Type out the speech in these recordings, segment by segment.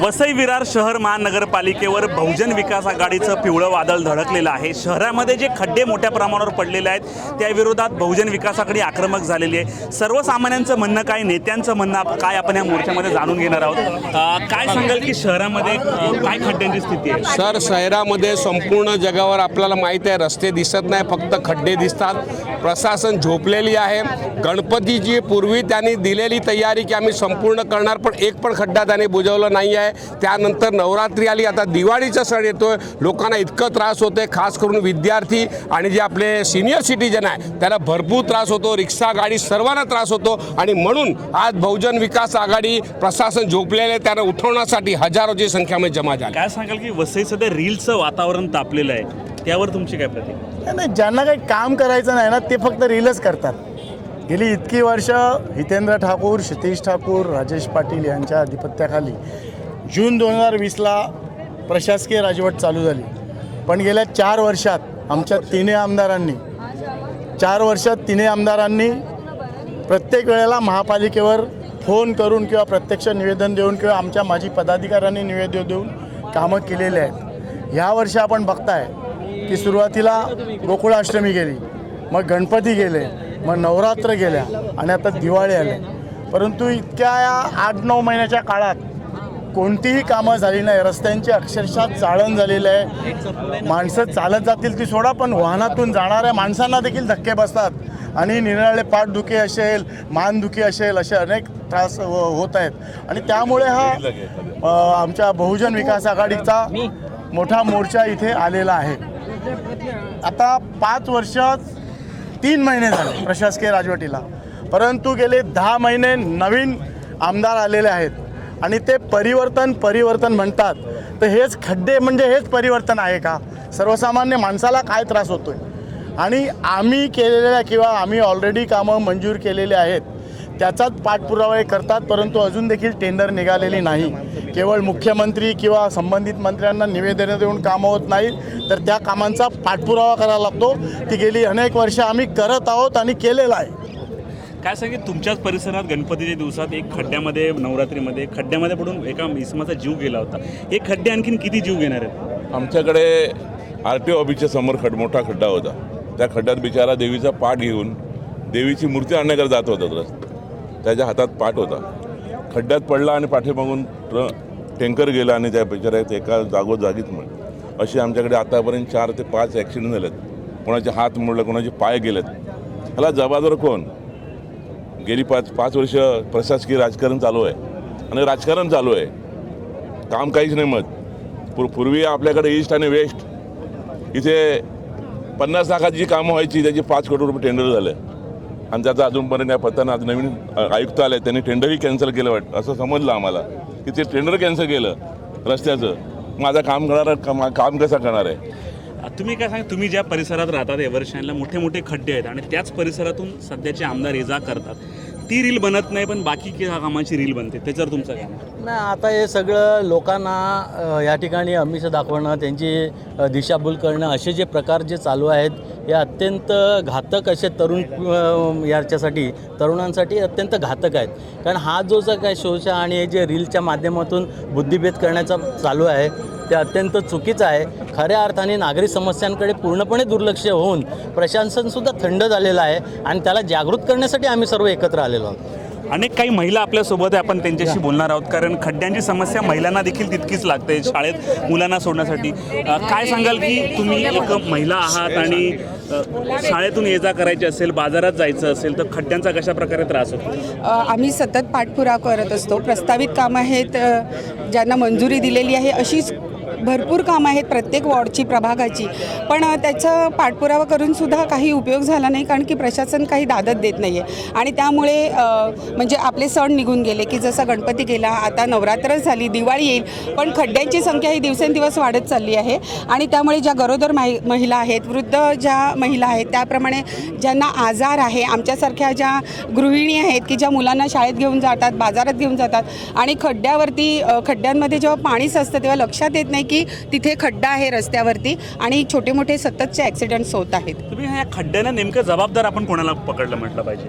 वसई विरार शहर महानगरपालिकेवर बहुजन विकास आघाडीचं पिवळं वादळ धडकलेलं आहे. शहरामध्ये जे खड्डे मोठ्या प्रमाणावर पडलेले आहेत त्या विरोधात बहुजन विकासाकडे आक्रमक झालेली आहे. सर्वसामान्यांचं म्हणणं काय नेत्यांचं म्हणणं काय आपण या मोर्चामध्ये जाणून घेणार आहोत? काय सांगाल की शहरामध्ये काय खड्ड्यांची स्थिती आहे? सर शहरामध्ये संपूर्ण जगावर आपल्याला माहीत आहे रस्ते दिसत नाही फक्त खड्डे दिसतात. प्रशासन झोपलेली आहे. गणपतीची पूर्वी त्यांनी दिलेली तयारी की आम्ही संपूर्ण करणार पण एक पण खड्डा त्यांनी बुजवलं नाही आहे त्यानंतर नवरात्री आली. आता दिवाळीचा सण येतोय. लोकांना इतकं त्रास होतोय खास करून विद्यार्थी आणि जे आपले सिनियर सिटीजन आहे त्याला भरपूर त्रास होतो रिक्षा गाडी सर्वांना त्रास होतो. आणि म्हणून आज बहुजन विकास आघाडी प्रशासन झोपलेले त्यांना उठवण्यासाठी हजारोची संख्यामध्ये जमा झाली. काय सांगाल की वसई सध्या रीलचं वातावरण तापलेलं आहे. त्यावर तुमची काय प्रतिक्रिया? नाही, नाही ज्यांना काही काम करायचं नाही ना ते फक्त रीलच करतात. गेली इतकी वर्ष हितेंद्र ठाकूर क्षितेश ठाकूर राजेश पाटील यांच्या अधिपत्याखाली जून दोन हजार वीसला प्रशासकीय राजवट चालू झाली. पण गेल्या चार वर्षात आमच्या तिन्ही आमदारांनी चार वर्षात तिन्ही आमदारांनी प्रत्येक वेळेला महापालिकेवर फोन करून किंवा प्रत्यक्ष निवेदन देऊन किंवा आमच्या माजी पदाधिकाऱ्यांनी निवेदन देऊन कामं केलेली आहेत. ह्या वर्षी आपण बघताय की सुरुवातीला गोकुळाष्टमी गेली मग गणपती गेले मग नवरात्र गेल्या आणि आता दिवाळी आले. परंतु इतक्या या आठ नऊ महिन्याच्या काळात कोणतीही कामं झाली नाही. रस्त्यांची अक्षरशः चाळण झालेलं आहे. माणसं चालत जातील ती सोडा पण वाहनातून जाणाऱ्या माणसांना देखील धक्के बसतात. आणि निराळे पाठदुखी असेल मानदुखी असेल असे अनेक त्रास हो- होत आहेत. आणि त्यामुळे हा आमच्या बहुजन विकास आघाडीचा मोठा मोर्चा इथे आलेला आहे. आता पाच वर्ष तीन महिने झाले प्रशासकीय राजवटीला. परंतु गेले दहा महिने नवीन आमदार आलेले आहेत. आणि ते परिवर्तन परिवर्तन म्हणतात. तर हेच खड्डे म्हणजे हेच परिवर्तन आहे का? सर्वसामान्य माणसाला काय त्रास होतो आहे आणि आम्ही केलेल्या किंवा आम्ही ऑलरेडी कामं मंजूर केलेले आहेत त्याचाच पाठपुरावा हे करतात परंतु अजून देखील टेंडर निघालेली नाही. केवळ मुख्यमंत्री किंवा संबंधित मंत्र्यांना निवेदनं देऊन कामं होत नाहीत तर त्या कामांचा पाठपुरावा करावा लागतो. ती गेली अनेक वर्ष आम्ही करत आहोत आणि केलेला आहे. काय सांगेल तुमच्याच परिसरात गणपतीच्या दिवसात एक खड्ड्यामध्ये नवरात्रीमध्ये खड्ड्यामध्ये पडून एका इसमाचा जीव गेला होता. हे खड्डे आणखीन किती जीव घेणार आहेत? आमच्याकडे आर टी ओ ऑफिसच्या समोर खड मोठा खड्डा होता. त्या खड्ड्यात बिचारा देवीचा पाठ घेऊन देवीची मूर्ती आणण्याकडे जात होता तर त्याच्या हातात पाठ होता. खड्ड्यात पडला आणि पाठीमागून ट्र टँकर गेला आणि त्या बिचाऱ्यात एका जागोजागीच मिळ असे आमच्याकडे आतापर्यंत चार ते पाच ॲक्सिडेंट झालेत. कोणाचे हात मोडले कोणाचे पाय गेलेत. ह्याला जबाबदार कोण? गेली पाच पाच वर्ष प्रशासकीय राजकारण चालू आहे. आणि राजकारण चालू आहे. काम काहीच नाही मत. पूर पूर्वी आपल्याकडे ईस्ट आणि वेस्ट इथे पन्नास लाखाची जी कामं व्हायची त्याची पाच कोटी रुपये टेंडर झालं. आणि त्याचा अजूनपर्यंत या पत्ताना आज नवीन आयुक्त आले त्यांनी टेंडरही कॅन्सल केलं वाटतं. असं समजलं आम्हाला की ते टेंडर कॅन्सल केलं रस्त्याचं. माझं काम करणार काम काम कसं करणार आहे? तुम्ही काय सांगा तुम्ही ज्या परिसरात राहतात एव्हरशाईनला मोठे मोठे खड्डे आहेत आणि त्याच परिसरातून सध्याचे आमदार ये जा करतात. ती रील बनत नाही पण बाकी कामाची रील बनते. त्याच्यावर तुमचं काय नाही आता हे सगळं लोकांना या ठिकाणी अमिष दाखवणं त्यांची दिशाभूल करणं असे जे प्रकार जे चालू आहेत हे अत्यंत घातक असे तरुण याच्यासाठी तरुणांसाठी अत्यंत घातक आहेत. कारण हा जो जो काय शोच्या आणि हे जे रीलच्या माध्यमातून बुद्धिभेद करण्याचा चालू आहे ते अत्यंत चुकीचं आहे. खऱ्या अर्थाने नागरी समस्यांकडे पूर्णपणे दुर्लक्ष होऊन प्रशासनसुद्धा थंड झालेलं आहे आणि त्याला जागृत करण्यासाठी आम्ही सर्व एकत्र आलेलो आहोत. अनेक काही महिला आपल्यासोबत आहे आपण त्यांच्याशी बोलणार आहोत. कारण खड्ड्यांची समस्या महिलांना देखील तितकीच लागते शाळेत मुलांना सोडण्यासाठी. अ, काय सांगाल की तुम्ही एक महिला आहात आणि अ, शाळेतून ये जा करायची असेल बाजारात जायचं असेल तर खड्ड्यांचा कशा प्रकारे त्रास होतो? अ, आम्ही सतत पाठपुरावा करत असतो. प्रस्तावित कामं आहेत अ, ज्यांना मंजुरी दिलेली आहे अशीच भरपूर कामं आहेत प्रत्येक वॉर्डची प्रभागाची. पण त्याचा पाठपुरावा करून सुद्धा काही उपयोग झाला नाही कारण की प्रशासन काही दादत देत नाही आहे आणि त्यामुळे म्हणजे आपले सण निघून गेले की जसा गणपती गेला आता नवरात्र झाली दिवाळी येईल पण खड्ड्यांची संख्या ही दिवसेंदिवस वाढत चालली आहे. आणि त्यामुळे ज्या गरोदर माहि महिला आहेत वृद्ध ज्या महिला आहेत त्याप्रमाणे ज्यांना आजार आहे आमच्यासारख्या ज्या गृहिणी आहेत की ज्या मुलांना शाळेत घेऊन जातात बाजारात घेऊन जातात आणि खड्ड्यावरती खड्ड्यांमध्ये जेव्हा पाणी साचतं तेव्हा लक्षात येत नाही की तिथे खड्डा आहे रस्त्यावरती आणि छोटे मोठे सततचे ॲक्सिडेंट्स होत आहेत. तुम्ही ह्या खड्ड्यांना नेमकं जबाबदार आपण कोणाला पकडलं म्हटलं पाहिजे?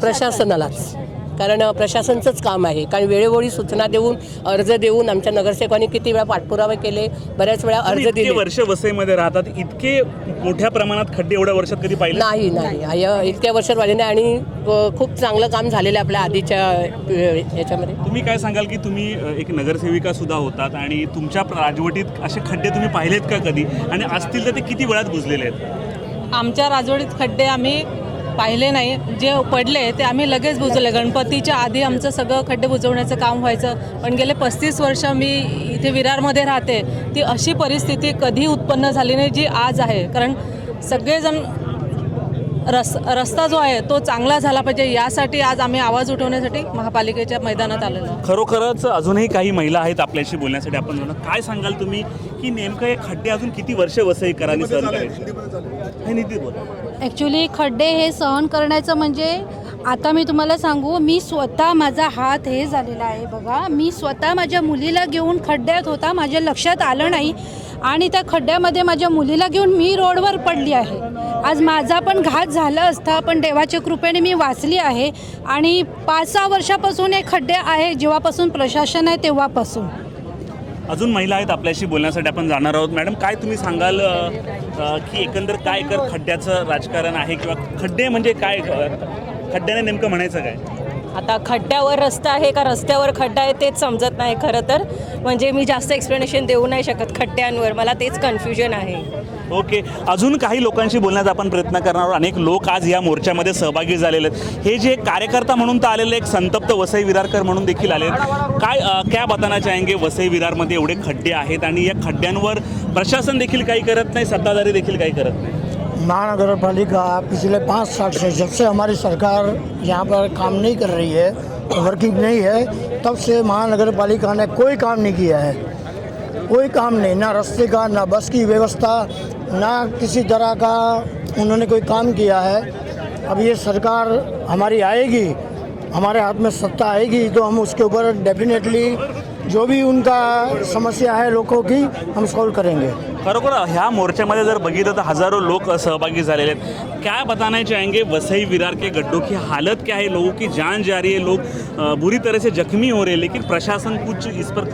प्रशासनालाच. कारण प्रशासनचंच काम आहे. कारण वेळोवेळी सूचना देऊन अर्ज देऊन आमच्या नगरसेवकांनी किती वेळा पाठपुरावा केले बऱ्याच वेळा अर्ज इतके दिले. वर्ष वसईमध्ये राहतात. इतके मोठ्या प्रमाणात खड्डे एवढ्या वर्षात कधी पाहिले? नाही नाही. या इतक्या वर्षात वाढले नाही. आणि खूप चांगलं काम झालेलं आहे आपल्या आधीच्या याच्यामध्ये. तुम्ही काय सांगाल की तुम्ही एक नगरसेविका सुद्धा होतात आणि तुमच्या राजवटीत असे खड्डे तुम्ही पाहिलेत का कधी? आणि असतील तर ते किती वेळात बुजलेले आहेत? आमच्या राजवडीत खड्डे आम्ही पाहिले नाही. जे पडले ते आम्ही लगेच बुजवले. गणपतीच्या आधी आमचं सगळं खड्डे बुजवण्याचं काम व्हायचं. पण गेले पस्तीस वर्ष मी इथे विरारमध्ये राहते. ती अशी परिस्थिती कधी उत्पन्न झाली नाही जी आज आहे. कारण सगळेजण रस रस्ता जो आहे तो चांगला झाला पाहिजे. यासाठी आज आम्ही आवाज उठवण्यासाठी महापालिकेच्या मैदानात आलेलो. खरोखरच अजूनही काही महिला आहेत आपल्याशी बोलण्यासाठी. आपण म्हणून काय सांगाल तुम्ही? की नेमकं हे खड्डे अजून किती वर्ष वसईकरांनी सहन ॲक्च्युली खड्डे हे सहन करण्याचं म्हणजे आता मी तुम्हाला सांगू मी स्वतः माझा हात हे झालेला आहे बघा. मी स्वतः माझ्या मुलीला घेऊन खड्ड्यात होता माझ्या लक्षात आलं नाही. आणि त्या खड्ड्यामध्ये माझ्या मुलीला घेऊन मी रोडवर पडली आहे. आज माझा पण घात झाला असता पण देवाच्या कृपेने मी वाचली आहे. आणि पाच सहा वर्षापासून हे खड्डे आहे जेव्हापासून प्रशासन आहे तेव्हापासून. अजून महिला आहेत आपल्याशी बोलण्यासाठी आपण जाणार आहोत. मॅडम काय तुम्ही सांगाल की एकंदर काय कर खड्ड्याचं राजकारण आहे किंवा खड्डे म्हणजे काय? खड्ड्याने नेमकं म्हणायचं काय? आता खड्ड्यावर रस्ता आहे का रस्त्यावर खड्डा आहे तेच समजत नाही खरं तर. म्हणजे मी जास्त एक्सप्लेनेशन देऊ नाही शकत खड्ड्यांवर. मला तेच कन्फ्युजन आहे. ओके. अजून काही लोकांशी बोलण्याचा आपण प्रयत्न करणार आहोत. अनेक लोक आज या मोर्चामध्ये सहभागी झालेले आहेत. हे जे एक कार्यकर्ता म्हणून तर आलेले एक संतप्त वसई विरारकर म्हणून देखील आले आहेत. काय क्या बताना चाहेंगे वसई विरारमध्ये एवढे खड्डे आहेत आणि या खड्ड्यांवर प्रशासन देखील काही करत नाही सत्ताधारी देखील काही करत नाही? महानगर पालिका पिछले पाँच साल से जब से हमारी सरकार यहाँ पर काम नहीं कर रही है वर्किंग नहीं है तब से महानगर पालिका ने कोई काम नहीं किया है। कोई काम नहीं ना रास्ते का ना बस की व्यवस्था ना किसी तरह का उन्होंने कोई काम किया है। अब ये सरकार हमारी आएगी, हमारे हाथ में सत्ता आएगी तो हम उसके ऊपर डेफिनेटली जो भी उनका समस्या है लोगों की हम सॉल्व करेंगे। खरोखर ह्या मोर्चामध्ये जर बघितलं तर हज़ारों लोग सहभागी झालेले आहेत. क्या बताना चाहेंगे? वसई विरार के गड्ढों की हालत क्या है? लोगों की जान जा रही है, लोग बुरी तरह से जख्मी हो रहे हैं, लेकिन प्रशासन कुछ इस पर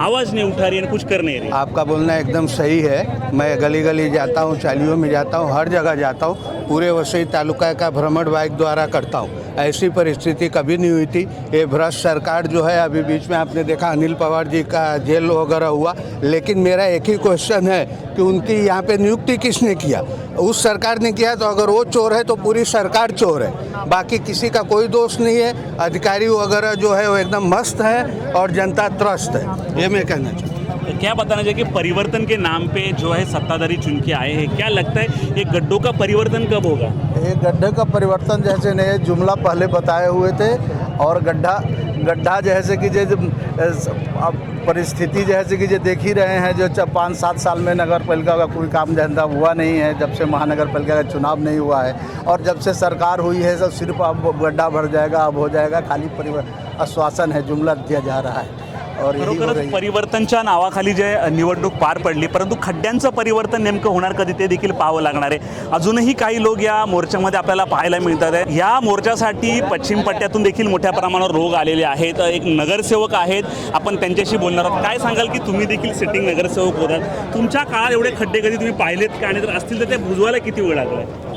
आवाज़ नहीं उठा रही है कुछ कर नहीं रही। आपका बोलना एकदम सही है। मैं गली गली जाता हूँ चालियों में जाता हूँ हर जगह जाता हूँ। पूरे वसई तालुका का भ्रमण बाइक द्वारा करता हूँ। ऐसी परिस्थिति कभी नहीं हुई थी। ये भ्रष्ट सरकार जो है, अभी बीच में आपने देखा अनिल पवार जी का जेल वगैरह हुआ। लेकिन मेरा एक ही क्वेश्चन है कि उनकी यहाँ पे नियुक्ति किसने किया? उस सरकार ने किया तो अगर वो चोर है तो पूरी सरकार चोर है। बाकी किसी का कोई दोष नहीं है। अधिकारी वगैरह जो है, वो एकदम मस्त है और जनता त्रस्त है। ये मैं कहना चाहूँ क्या बताना चाहिए कि परिवर्तन के नाम पे जो है सत्ताधारी चुन के आए हैं? क्या लगता है ये गड्ढों का परिवर्तन कब होगा? ये गड्ढे का परिवर्तन जैसे ने जुमला पहले बताए हुए थे और गड्ढा गड्ढा जैसे कि अब परिस्थिति जैसे कि जो देख ही रहे हैं, जो पाँच सात साल में नगर पालिका का कोई काम धंधा हुआ नहीं है, जब से महानगर पालिका का चुनाव नहीं हुआ है और जब से सरकार हुई है, सब सिर्फ़ अब गड्ढा भर जाएगा, अब हो जाएगा, खाली परिवर आश्वासन है, जुमला दिया जा रहा है। और हो खरोखरच परिवर्तनच्या नावाखाली जे निवडणूक पार पडली परंतु खड्ड्यांचं परिवर्तन नेमकं होणार कधी ते देखील पाहावं लागणार आहे. अजूनही काही लोक या मोर्चामध्ये आपल्याला पाहायला मिळतात आहे. या मोर्चासाठी पश्चिम पट्ट्यातून देखील मोठ्या प्रमाणावर रोग आलेले आहेत. एक नगरसेवक आहेत. आपण त्यांच्याशी बोलणार आहोत. काय सांगाल की तुम्ही देखील सिटिंग नगरसेवक होतात तुमच्या काळात एवढे खड्डे कधी तुम्ही पाहिलेत का? आणि जर असतील तर ते बुजवायला किती वेळ लागला?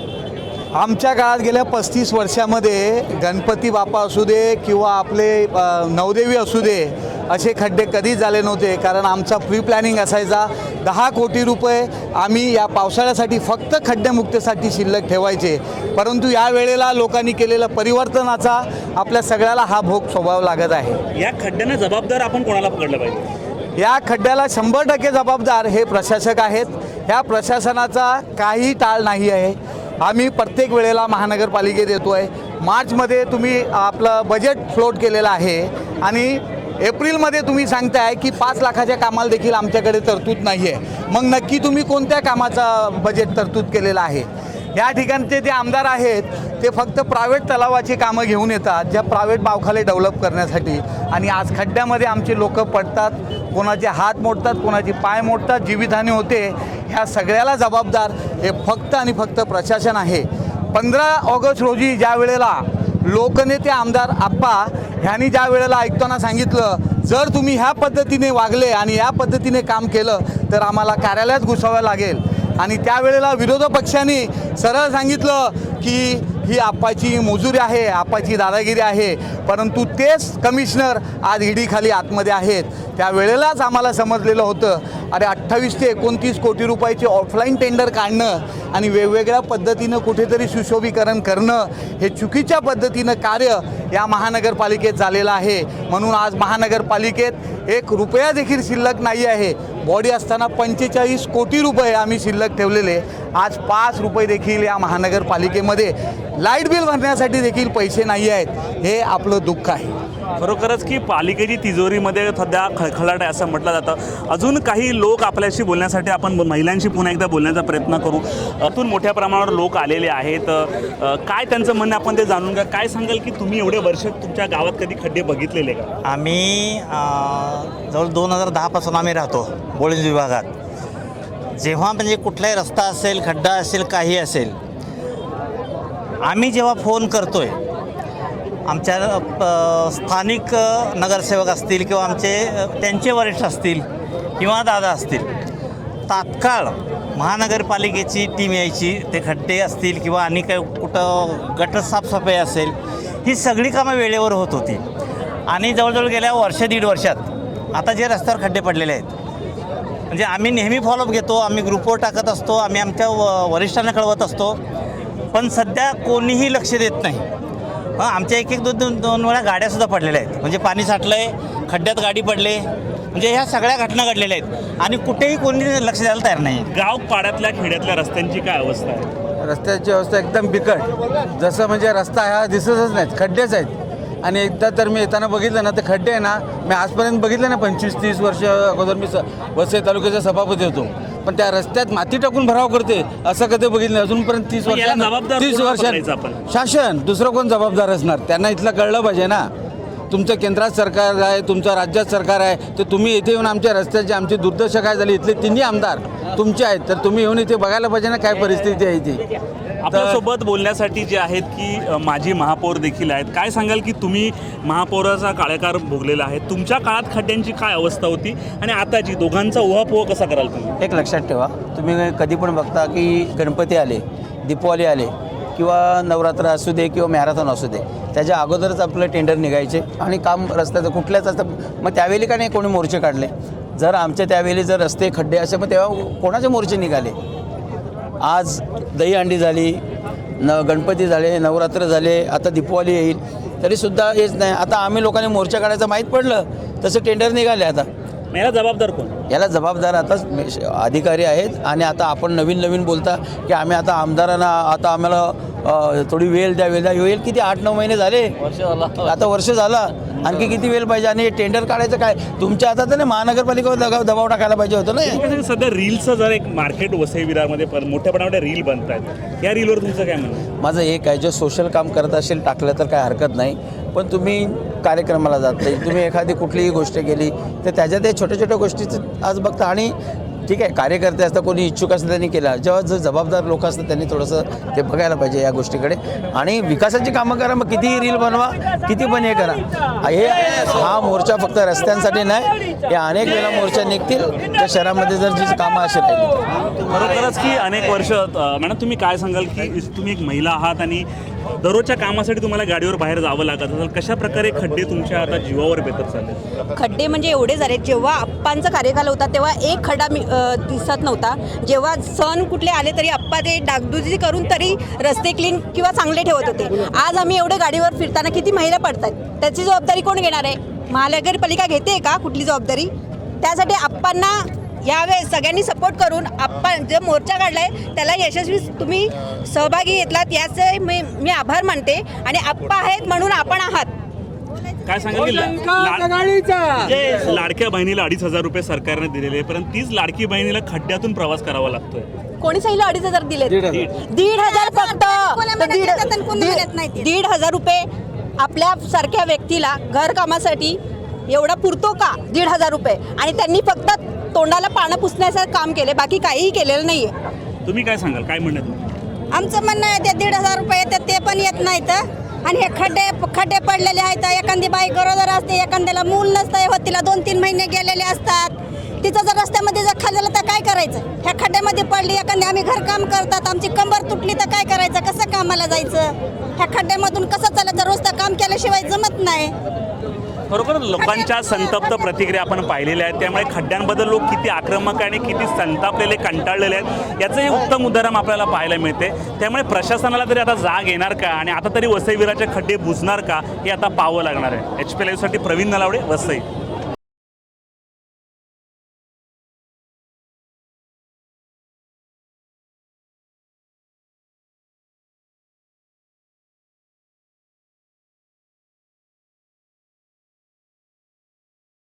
आमच्या काळात गेल्या पस्तीस वर्षामध्ये गणपती बाप्पा असू दे किंवा आपले नवदेवी असू दे असे खड्डे कधीच झाले नव्हते कारण आमचा प्री प्लॅनिंग असायचा. दहा कोटी रुपये आम्ही या पावसाळ्यासाठी फक्त खड्डेमुक्तीसाठी शिल्लक ठेवायचे. परंतु या वेळेला लोकांनी केलेल्या परिवर्तनाचा आपल्या सगळ्याला हा भोग स्वभाव लागत आहे. या खड्ड्यांना जबाबदार आपण कोणाला पकडलं पाहिजे? या खड्ड्याला शंभर टक्के जबाबदार हे प्रशासक आहेत. ह्या प्रशासनाचा काही टाळ नाही आहे. आम्ही प्रत्येक वेळेला महानगरपालिकेत येतो आहे मार्चमध्ये तुम्ही आपलं बजेट फ्लोट केलेलं आहे आणि एप्रिलमध्ये तुम्ही सांगताय की पाच लाखाच्या कामाला देखील आमच्याकडे तरतूद नाही आहे मग नक्की तुम्ही कोणत्या कामाचा बजेट तरतूद केलेलं आहे? या ठिकाणचे जे आमदार आहेत ते फक्त प्रायव्हेट तलावाची कामं घेऊन येतात ज्या प्रायव्हेट बावखाले डेव्हलप करण्यासाठी. आणि आज खड्ड्यामध्ये आमचे लोक पडतात कोणाचे हात मोडतात कोणाचे पाय मोडतात जीवितहानी होते ह्या सगळ्याला जबाबदार हे फक्त आणि फक्त प्रशासन आहे. पंधरा ऑगस्ट रोजी ज्या वेळेला लोकनेते आमदार आप्पा ह्यांनी ज्या वेळेला ऐकताना सांगितलं जर तुम्ही ह्या पद्धतीने वागले आणि या पद्धतीने काम केलं तर आम्हाला कार्यालयात घुसावं लागेल. आणि त्यावेळेला विरोधी पक्षांनी सरळ सांगितलं की ही आप्पाची मजुरी आहे आप्पाची दादागिरी आहे परंतु तेच कमिशनर आज ईडीखाली आतमध्ये आहेत. त्यावेळेलाच आम्हाला समजलेलं होतं. अरे अठ्ठावीस ते एकोणतीस कोटी रुपयाचे ऑफलाईन टेंडर काढणं आणि वेगवेगळ्या पद्धतीनं कुठेतरी सुशोभीकरण करणं हे चुकीच्या पद्धतीनं कार्य या महानगरपालिकेत झालेलं आहे. म्हणून आज महानगरपालिकेत एक रुपया देखील शिल्लक नाही आहे. बॉडी असताना पंचेचाळीस कोटी रुपये आम्ही शिल्लक ठेवलेले. आज पाच रुपये देखील या महानगरपालिकेमध्ये. लाइट बिल भरण्यासाठी देखील पैसे नाही आहेत. हे आपलं दुःख आहे. खरोखरच की पालिकेची तिजोरीमध्ये सध्या खळखळाट आहे असं म्हटलं जातं. अजून काही लोक आपल्याशी बोलण्यासाठी आपण महिलांशी पुन्हा एकदा बोलण्याचा प्रयत्न करू. अतून मोठ्या प्रमाणावर लोक आलेले आहेत. काय त्यांचं म्हणणं आपण ते जाणून घ्या. काय सांगाल की तुम्ही एवढे वर्ष तुमच्या गावात कधी खड्डे बघितलेले का? आम्ही जवळ दोन हजार दहापासून आम्ही राहतो बोळीज विभागात. जेव्हा म्हणजे कुठलाही रस्ता असेल खड्डा असेल काही असेल आम्ही जेव्हा फोन करतोय आमच्या स्थानिक नगरसेवक असतील किंवा आमचे त्यांचे वरिष्ठ असतील किंवा दादा असतील तात्काळ महानगरपालिकेची टीम यायची ते खड्डे असतील किंवा आणि काही कुठं गटर साफसफाई असेल ही सगळी कामं वेळेवर होत होती. आणि जवळजवळ गेल्या वर्ष दीड वर्षात आता जे रस्त्यावर खड्डे पडलेले आहेत म्हणजे आम्ही नेहमी फॉलोअप घेतो आम्ही ग्रुपवर टाकत असतो आम्ही आमच्या व- वरिष्ठांना कळवत असतो पण सध्या कोणीही लक्ष देत नाही. हां आमच्या एक एक दोन दोन दोन वेळा गाड्यासुद्धा पडलेल्या आहेत. म्हणजे पाणी साठलं आहे खड्ड्यात गाडी पडले. म्हणजे ह्या सगळ्या घटना घडलेल्या आहेत. आणि कुठेही कोणी लक्ष द्यायला तयार नाही गाव पाड्यातल्या खेड्यातल्या रस्त्यांची काय अवस्था आहे? रस्त्याची अवस्था एकदम बिकट. जसं म्हणजे रस्ता हा दिसतच नाहीत खड्डेच आहेत. आणि एकदा तर मी येताना बघितलं ना ते खड्डे आहे ना मी आजपर्यंत बघितलं ना पंचवीस तीस वर्ष अगोदर मी स वसई तालुक्याचा सभापती होतो. पण त्या रस्त्यात माती टाकून भराव करते असं कधी बघितलं नाही. अजूनपर्यंत तीस वर्ष तीस वर्षात? शासन दुसरं कोण जबाबदार असणार त्यांना इथलं कळलं पाहिजे ना तुमचं केंद्रात सरकार आहे तुमचं राज्यात सरकार आहे तर तुम्ही इथे येऊन आमच्या रस्त्याची आमची दुर्दशा काय झाली इथले तिन्ही आमदार तुमचे आहेत तर तुम्ही येऊन इथे बघायला पाहिजे ना काय परिस्थिती आहे इथे आपल्यासोबत बोलण्यासाठी जे आहेत की माजी महापौर देखील आहेत. काय सांगाल की तुम्ही महापौराचा काळेकार भोगलेला आहे. तुमच्या काळात खड्ड्यांची काय अवस्था होती? आणि आताची दोघांचा उहापोह कसा कराल तुम्ही? एक लक्षात ठेवा. तुम्ही कधी पण बघता की गणपती आले दीपावली आले किंवा नवरात्र असू दे किंवा मॅरेथॉन असू दे त्याच्या अगोदरच आपलं टेंडर निघायचे आणि काम रस्त्याचं कुठल्याच असतं मग त्यावेळी का नाही कोणी मोर्चे काढले? जर आमच्या त्यावेळी जर रस्ते खड्डे असे मग तेव्हा कोणाचे मोर्चे निघाले? आज दहीहंडी झाली न गणपती झाले नवरात्र झाले आता दीपावली येईल. तरीसुद्धा हेच नाही. आता आम्ही लोकांनी मोर्चा काढायचं माहीत पडलं तसं टेंडर निघाले आता. मग याला जबाबदार कोण? याला जबाबदार आता अधिकारी आहेत आणि आता आपण नवीन नवीन बोलता की आम्ही आता आमदारांना आता आम्हाला थोडी वेळ द्या वेळ द्या. वेळ किती? आठ नऊ महिने झाले. आता वर्ष झाला. आणखी किती वेळ पाहिजे? आणि टेंडर काढायचं काय? तुमच्या हातात नाही महानगरपालिकेवर दबाव दबाव टाकायला पाहिजे होतं ना सध्या रीलचं जर एक मार्केट वसई विरारमध्ये पण मोठ्या प्रमाणात रील बनत आहेत या रीलवर तुमचं काय म्हणणं? आहे? माझं एक आहे जे सोशल काम करत असेल टाकलं तर काय हरकत नाही. पण तुम्ही कार्यक्रमाला जात नाही. तुम्ही एखादी कुठलीही गोष्ट केली तर त्याच्यात त्या छोट्या छोट्या गोष्टीचं आज बघता. आणि ठीक आहे कार्यकर्ते असतात कोणी इच्छुक असतं त्यांनी केला. जेव्हा जो जबाबदार लोक असतात त्यांनी थोडंसं ते बघायला पाहिजे या गोष्टीकडे. आणि विकासाची कामं करा मग कितीही रील बनवा किती पण हे करा. हे हा मोर्चा फक्त रस्त्यांसाठी नाही हे अनेक वेळा मोर्चा निघतील त्या शहरामध्ये जर जी कामं अशी राहिली. खरोखरच की अनेक वर्ष मॅडम तुम्ही काय सांगाल की तुम्ही एक महिला आहात आणि दररोजच्या कामासाठी तुम्हाला गाडीवर बाहेर जावं लागत असेल कशा प्रकारे खड्डे तुमच्या आता जीवावर बेतत चालले? खड्डे म्हणजे एवढे झाले जेव्हा आप्पांचा कार्यकाल होता तेव्हा एक खड्डा मी दिसत नव्हता. जेव्हा सण कुठले आले तरी आप्पा ते डागडुजी करून तरी रस्ते क्लीन किंवा चांगले ठेवत होते. आज आम्ही एवढे गाडीवर फिरताना किती महिला पडतात त्याची जबाबदारी कोण घेणार आहे? महानगरपालिका घेते का कुठली जबाबदारी? त्यासाठी आप्पांना यावेळेस सगळ्यांनी सपोर्ट करून आपण जो मोर्चा काढला आहे त्याला यशस्वी तुम्ही सहभागी घेतलात याचे मी मी आभार मानते. आणि आप्पा आहेत म्हणून आपण आहात. काय सांगाल की ला- लाडक्या बहिणीला अडीच हजार रुपये सरकारने दिलेले परंतु तीच लाडकी बहिणीला खड्ड्यातून प्रवास करावा लागतोय. कोणी सांगितलं अडीच हजार दिले दीड हजार. फक्त. तर दीड दीड- दीड हजार रुपये आपल्या सारख्या व्यक्तीला घर कामासाठी एवढा पुरतो का? दीड हजार रुपये. आणि त्यांनी फक्त तोंडाला पानं पुसण्याचं काम केले बाकी काहीही केलेलं नाहीये. तुम्ही काय सांगाल? काय तुमचं? आमचं म्हणणं आहे ते दीड हजार रुपये येतात ते पण येत नाहीत. आणि हे खड्डे खड्डे पडलेले आहेत. एखादी बाई गरोदर असते एखाद्याला मूल नसतं हो तिला दोन तीन महिने गेलेले असतात. तिचं जर रस्त्यामध्ये जर खाल्लेलं तर काय करायचं? ह्या खड्ड्यामध्ये पडली एखादी आम्ही घरकाम करतात आमची कंबर तुटली तर काय करायचं? कसं कामाला जायचं? ह्या खड्ड्यामधून कसं चालायचं? रोज तर काम केल्याशिवाय जमत नाही. बरोबर लोकांच्या संतप्त प्रतिक्रिया आपण पाहिलेल्या आहेत. त्यामुळे खड्ड्यांबद्दल लोक किती आक्रमक आणि किती संतापलेले कंटाळलेले आहेत याचं हे उत्तम उदाहरण आपल्याला पाहायला मिळते. त्यामुळे प्रशासनाला तरी आता जाग येणार का? आणि आता तरी वसईविराचे खड्डे बुजणार का? हे आता पाहावं लागणार आहे. एच पी लाईव्हसाठी प्रवीण नलावडे वसई.